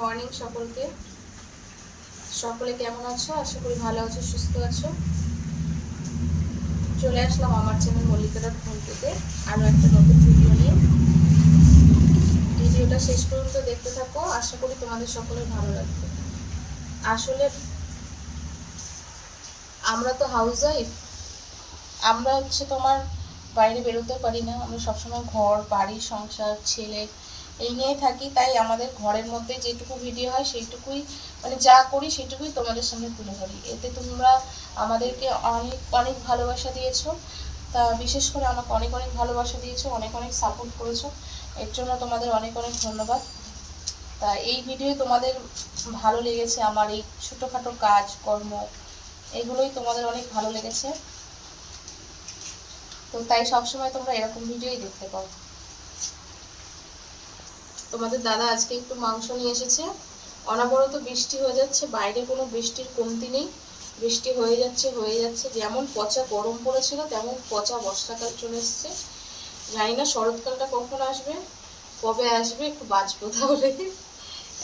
Morning সকলকে। সকলে কেমন আছো? আশা করি ভালো আছো, সুস্থ আছো। চলে আসলাম আমার চ্যানেল মল্লিকাদার ফোন থেকে। আরও একটা নতুন ভিডিও নিয়ে। ভিডিওটা শেষ পর্যন্ত দেখতে থাকো। আশা করি তোমাদের সকলের ভালো লাগবে। আসলে আমরা তো হাউস ওয়াইফ আমরা হচ্ছে তোমার বাইরে বেরোতে পারি না। আমরা সবসময় ঘর, বাড়ি, সংসার, ছেলে এই নিয়েই থাকি, তাই আমাদের ঘরের মধ্যে যেটুকু ভিডিও হয় সেইটুকুই মানে যা করি সেটুকুই তোমাদের সামনে তুলে ধরি। এতে তোমরা আমাদেরকে অনেক অনেক ভালোবাসা দিয়েছ। তা বিশেষ করে আমাকে অনেক অনেক ভালোবাসা দিয়েছ, অনেক অনেক সাপোর্ট করেছ। এর জন্য তোমাদের অনেক অনেক ধন্যবাদ। তা এই ভিডিও তোমাদের ভালো লেগেছে আমার এই ছোটোখাটো কাজ, কর্ম, এগুলোই তোমাদের অনেক ভালো লেগেছে। তো তাই সবসময় তোমরা এরকম ভিডিওই দেখতে পাও। তোমাদের দাদা আজকে একটু মাংস নিয়ে এসেছে। অনবরত বৃষ্টি হয়ে যাচ্ছে, বাইরে কোনো বৃষ্টির কমতি নেই। বৃষ্টি হয়ে যাচ্ছে হয়ে যাচ্ছে। যেমন পচা গরম পড়েছিল, তেমন পচা বর্ষাকাল চলে এসছে। জানি না শরৎকালটা কখন আসবে, কবে আসবে, একটু বাঁচবো তাহলে।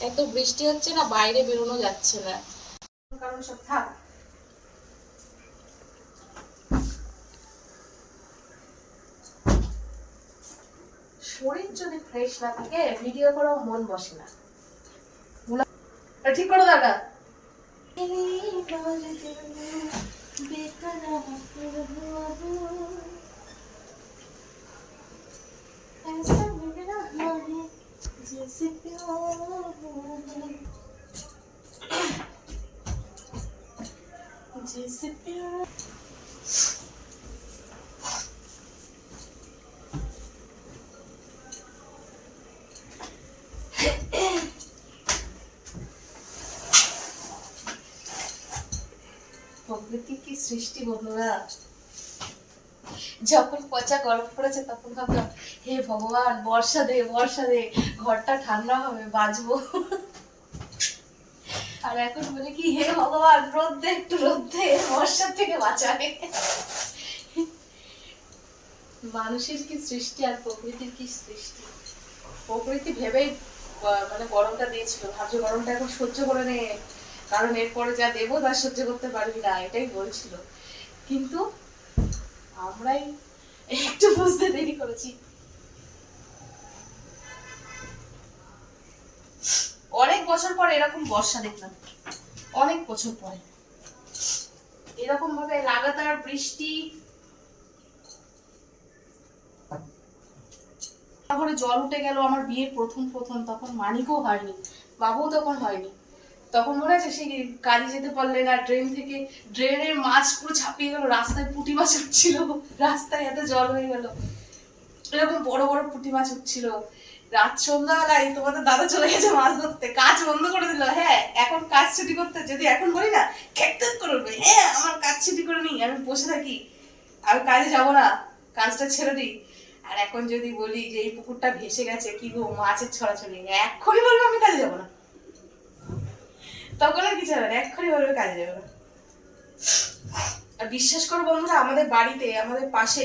এত বৃষ্টি হচ্ছে না, বাইরে বেরোনো যাচ্ছে না। কারণ সব থাক। শরীর যদি ফ্রেশ না থাকে ভিডিও করাও মন বসে না ঠিক করো দাদা जैसे प्यार প্রকৃতি কি সৃষ্টি বন্ধুরা। যখন পচা গরম পড়েছে, তখন ভাবলাম, হে ভগবান, বর্ষা দে বর্ষা দে, ঘরটা ঠান্ডা হবে, বাঁচবো। আর এখন বলে কি, হে ভগবান, রোদ দে, একটু রোদ দে, বর্ষার থেকে বাঁচাবে। মানুষের কি সৃষ্টি আর প্রকৃতির কি সৃষ্টি? প্রকৃতি ভেবেই মানে গরমটা দিয়েছিল। ভাবছে গরমটা এখন সহ্য করে নে কারণ এরপরে যা দেবো তা সহ্য করতে পারবি না, এটাই বলছিল। কিন্তু আমরাই একটু বুঝতে দেরি করেছি। অনেক বছর পরে এরকম বর্ষা দেখলাম। অনেক বছর পরে। এরকম ভাবে লাগাতার বৃষ্টি। তারপরে জল উঠে গেল, আমার বিয়ের প্রথম প্রথম, তখন মানিকও হয়নি, বাবুও তখন হয়নি। তখন মনে আছে সেই কাজে যেতে পারলে না? ট্রেন থেকে ড্রেনের মাছ পুরো ছাপিয়ে গেল, রাস্তায় পুঁটি মাছ উঠছিল, রাস্তায় এত জল হয়ে গেল। এরকম বড় বড় পুঁটি মাছ উঠছিল। রাত সন্ধ্যাবেলায় তোমাদের দাদা চলে গেছে মাছ ধরতে, কাজ বন্ধ করে দিল। হ্যাঁ এখন কাজ ছুটি করতে, যদি এখন বলি না খেকতেক করে হ্যাঁ আমার কাজ ছুটি করে নিই, আমি বসে থাকি। আমি কাজে যাব না, কাজটা ছেড়ে দিই। আর এখন যদি বলি যে এই পুকুরটা ভেসে গেছে, কি গো, মাছের ছড়াছড়ি। এক্ষুনি বলব আমি কাজে যাব না। তখন আর কিছু হবে না, এক্ষুনি বলবে কাজে যাবে। না আর বিশ্বাস করো বন্ধুরা, আমাদের বাড়িতে, আমাদের পাশে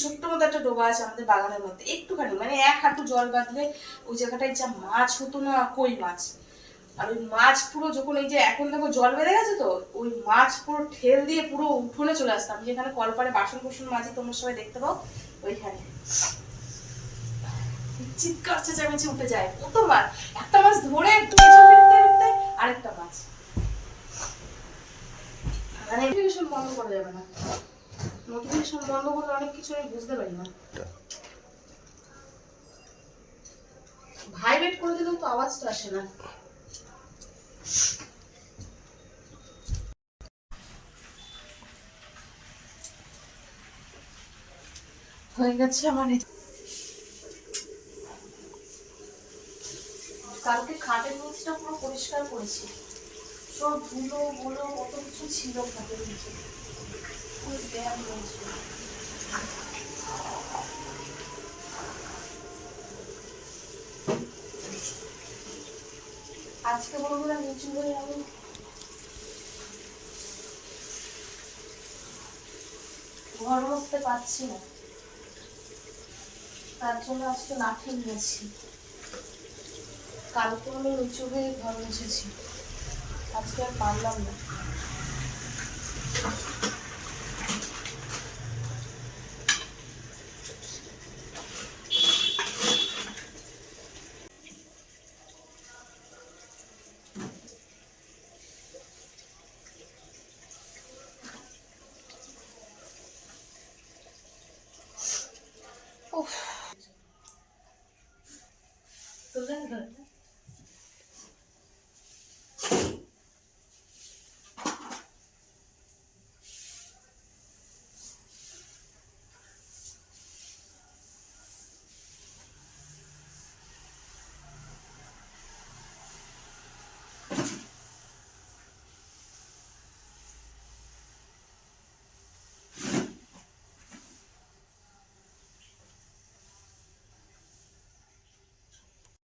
ছোট্ট মতো একটা ডোবা আছে আমাদের বাগানের মধ্যে, একটুখানি মানে এক হাঁটু জল বাঁধলে ওই জায়গাটায় যা মাছ হতো না, কই মাছ। আর ওই মাছ পুরো যখন এই যে এখন দেখো জল বেড়ে গেছে তো, ওই মাছ পুরো ঠেল দিয়ে পুরো উঠোনে চলে আসতাম, যেখানে কলপারে বাসন কুসন মাঝে তোমরা সবাই দেখতে পাও, ওইখানে। চিৎকার চেঁচামেচি উঠে যায়, কত মাছ, একটা মাছ ধরে আরেকটা মাছ মানে নোটিফিকেশন বন্ধ করা যাবে না। নোটিফিকেশন বন্ধ করলে অনেক কিছু আমি বুঝতে পারি না। করে দিলেও তো আওয়াজটা আসে না। হয়ে গেছে আমার কালকে খাটের নিচটা পুরো পরিষ্কার করেছি। সব ধুলো গুলো কত কিছু ছিল খাটের নিচে। আজকে বন্ধুরা নিচু হয়ে আমি ঘর বসতে পারছি না। তার জন্য আজকে লাঠি নিয়েছি। কালকে হলো নিচু হয়ে ঘর মুছেছি। আজকে আর পারলাম না। তুললেন তো